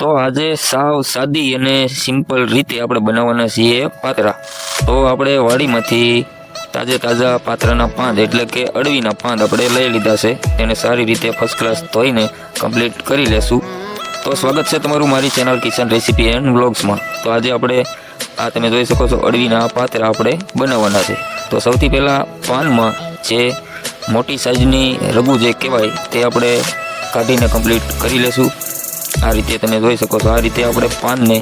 તો આજે સાવ સાદી અને સિમ્પલ રીતે આપણે બનાવવાના છીએ પાતરા. તો આપણે વાડીમાંથી તાજે તાજા પાત્રાના પાંદ એટલે કે અડવીના પાંદ આપણે લઈ લીધા છે. તેને સારી રીતે ફર્સ્ટ ક્લાસ ધોઈને કમ્પ્લીટ કરી લેશું. તો સ્વાગત છે તમારું મારી ચેનલ કિચન રેસીપી એન્ડ વ્લોગ્સમાં તો આજે આપણે, આ તમે જોઈ શકો છો અડવીના પાતરા આપણે બનાવવાના છે. તો સૌથી પહેલાં પાનમાં જે મોટી સાઇઝની રગુ જે કહેવાય, તે આપણે કાઢીને કમ્પ્લીટ કરી લેશું. આ રીતે તમે જોઈ શકો છો. આ રીતે આપણે પાનને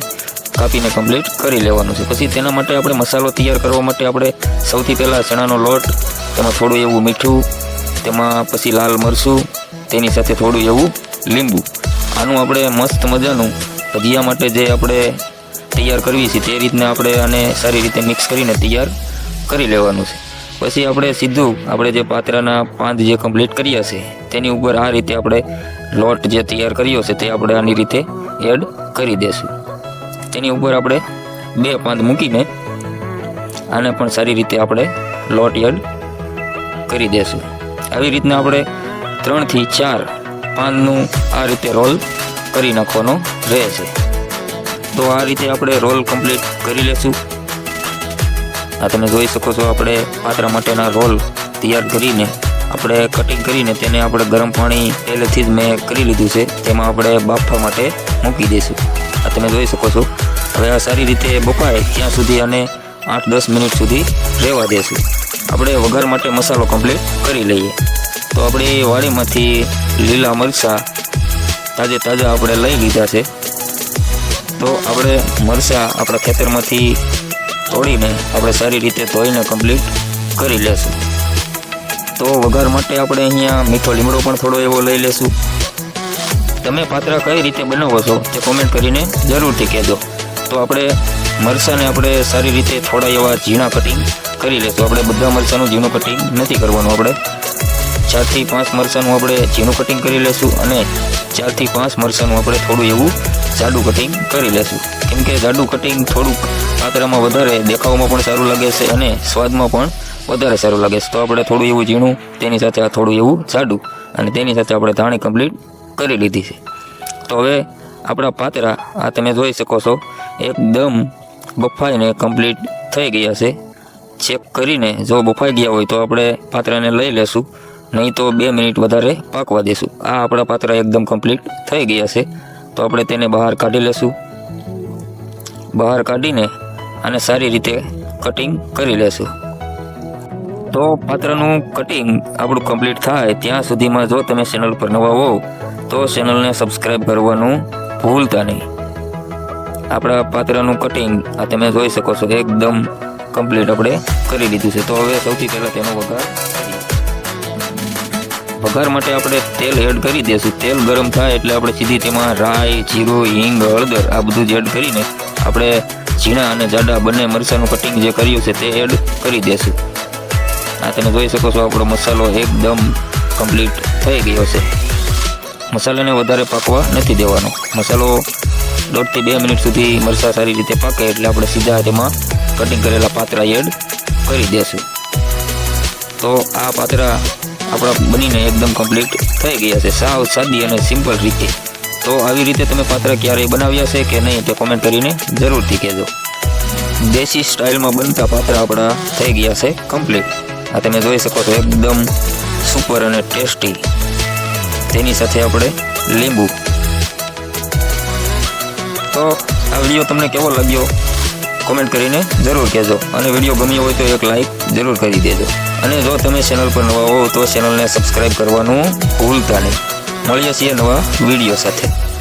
કાપીને કમ્પ્લીટ કરી લેવાનું છે. પછી તેના માટે આપણે મસાલો તૈયાર કરવા માટે આપણે સૌથી પહેલાં ચણાનો લોટ, તેમાં થોડું એવું મીઠું, તેમાં પછી લાલ મરચું, તેની સાથે થોડું એવું લીંબુ. આનું આપણે મસ્ત મજાનું ભજીયા માટે જે આપણે તૈયાર કરવી છે, તે રીતના આપણે આને સારી રીતે મિક્સ કરીને તૈયાર કરી લેવાનું છે. પછી આપણે સીધું આપણે જે પાત્રાના પાંદ જે કમ્પ્લીટ કર્યા છે, તેની ઉપર આ રીતે આપણે લોટ જે તૈયાર કર્યો છે તે આપણે આની રીતે એડ કરી દેશું. તેની ઉપર આપણે બે પાંદ મૂકીને આને પણ સારી રીતે આપણે લોટ એડ કરી દેશું. આવી રીતના આપણે ત્રણથી ચાર પાનનું આ રીતે રોલ કરી નાખવાનો રહેશે. તો આ રીતે આપણે રોલ કમ્પ્લીટ કરી લેશું. આ તમે જોઈ શકો છો આપણે પાત્રા માટેના રોલ તૈયાર કરીને આપણે કટિંગ કરીને તેને આપણે ગરમ પાણી પહેલેથી જ મેં કરી લીધું છે. તેમાં આપણે બાફવા માટે મૂકી દઈશું. આ તમે જોઈ શકો છો. હવે આ સારી રીતે બફાય ત્યાં સુધી અને આઠ દસ મિનિટ સુધી રહેવા દેશું. આપણે વઘાર માટે મસાલો કમ્પ્લીટ કરી લઈએ. તો આપણે વાડીમાંથી લીલા મરચાં તાજે તાજા આપણે લઈ લીધા છે. તો આપણે મરચાં આપણા ખેતરમાંથી તોડીને આપણે સારી રીતે ધોઈને કમ્પ્લીટ કરી લેશું. તો વઘાર માટે આપણે અહીંયા મીઠો લીમડો પણ થોડો એવો લઈ લેશું. તમે પાત્રા કઈ રીતે બનાવો છો તે કોમેન્ટ કરીને જરૂરથી કહેજો. તો આપણે મરસાને આપણે સારી રીતે થોડા એવા ઝીણા કટિંગ કરી લેશું. આપણે બધા મરચાંનું ઝીણું કટિંગ નથી કરવાનું આપણે. ચારથી પાંચ મરચાંનું આપણે ઝીણું કટિંગ કરી લેશું અને ચારથી પાંચ મરચાંનું આપણે થોડું એવું જાડું કટિંગ કરી લેશું. કેમ કે જાડું કટિંગ થોડુંક પાત્રામાં વધારે દેખાવમાં પણ સારું લાગે છે અને સ્વાદમાં પણ વધારે સારું લાગે છે. તો આપણે થોડું એવું ઝીણું, તેની સાથે આ થોડું એવું જાડું અને તેની સાથે આપણે ધાણી કમ્પ્લીટ કરી લીધી છે. તો હવે આપણા પાતરા, આ તમે જોઈ શકો છો, એકદમ બફાઈને કમ્પ્લીટ થઈ ગયા છે. ચેક કરીને જો બફાઈ ગયા હોય તો આપણે પાત્રાને લઈ લેશું, નહીં તો બે મિનિટ વધારે પાકવા દેશું. આ આપણા પાત્રા એકદમ કમ્પ્લીટ થઈ ગયા છે. તો આપણે તેને બહાર કાઢી લેશું. બહાર કાઢીને અને સારી રીતે કટિંગ કરી લેશું. તો પાત્રનું કટિંગ આપણું કમ્પ્લીટ થાય ત્યાં સુધીમાં જો તમે ચેનલ પર નવા હોવ, તો ચેનલને સબસ્ક્રાઈબ કરવાનું ભૂલતા નહીં. આપણા પાત્રનું કટિંગ આ તમે જોઈ શકો છો, એકદમ કમ્પ્લીટ આપણે કરી લીધું છે. તો હવે સૌથી પહેલાં તેનો વઘાર વઘાર માટે આપણે તેલ એડ કરી દઈશું. તેલ ગરમ થાય એટલે આપણે સીધી તેમાં રાઈ, જીરું, હિંગ, હળદર, આ બધું જ એડ કરીને આપણે ઝીણા અને જાડા બંને મરચાંનું કટિંગ જે કર્યું છે તે એડ કરી દઈશું. આ તમે જોઈ શકો છો, આપણો મસાલો એકદમ કમ્પ્લીટ થઈ ગયો છે. મસાલાને વધારે પાકવા નથી દેવાનો. મસાલો દોઢથી બે મિનિટ સુધી મરચાં સારી રીતે પાકે એટલે આપણે સીધા તેમાં કટિંગ કરેલા પાતરા એડ કરી દેશું. તો આ પાતરા આપણા બનીને એકદમ કમ્પ્લીટ થઈ ગયા છે, સાવ સાદી અને સિમ્પલ રીતે. તો આવી રીતે તમે પાતરા ક્યારેય બનાવ્યા છે કે નહીં તે કોમેન્ટ કરીને જરૂરથી કહેજો. દેશી સ્ટાઇલમાં બનતા પાતરા આપણા થઈ ગયા છે કમ્પ્લીટ આ તમે જોઈ શકો છો એકદમ સુપર અને ટેસ્ટી. તેની સાથે આપણે લીંબુ. તો આ વીડિયો તમને કેવો લાગ્યો? કોમેન્ટ કરીને જરૂર કહેજો. અને વીડિયો ગમ્યો હોય તો એક લાઈક જરૂર કરી દેજો. અને જો તમે ચેનલ પર નવા હો તો ચેનલને સબસ્ક્રાઈબ કરવાનું ભૂલતા નહીં. મળીએ છીએ નવા વીડિયો સાથે.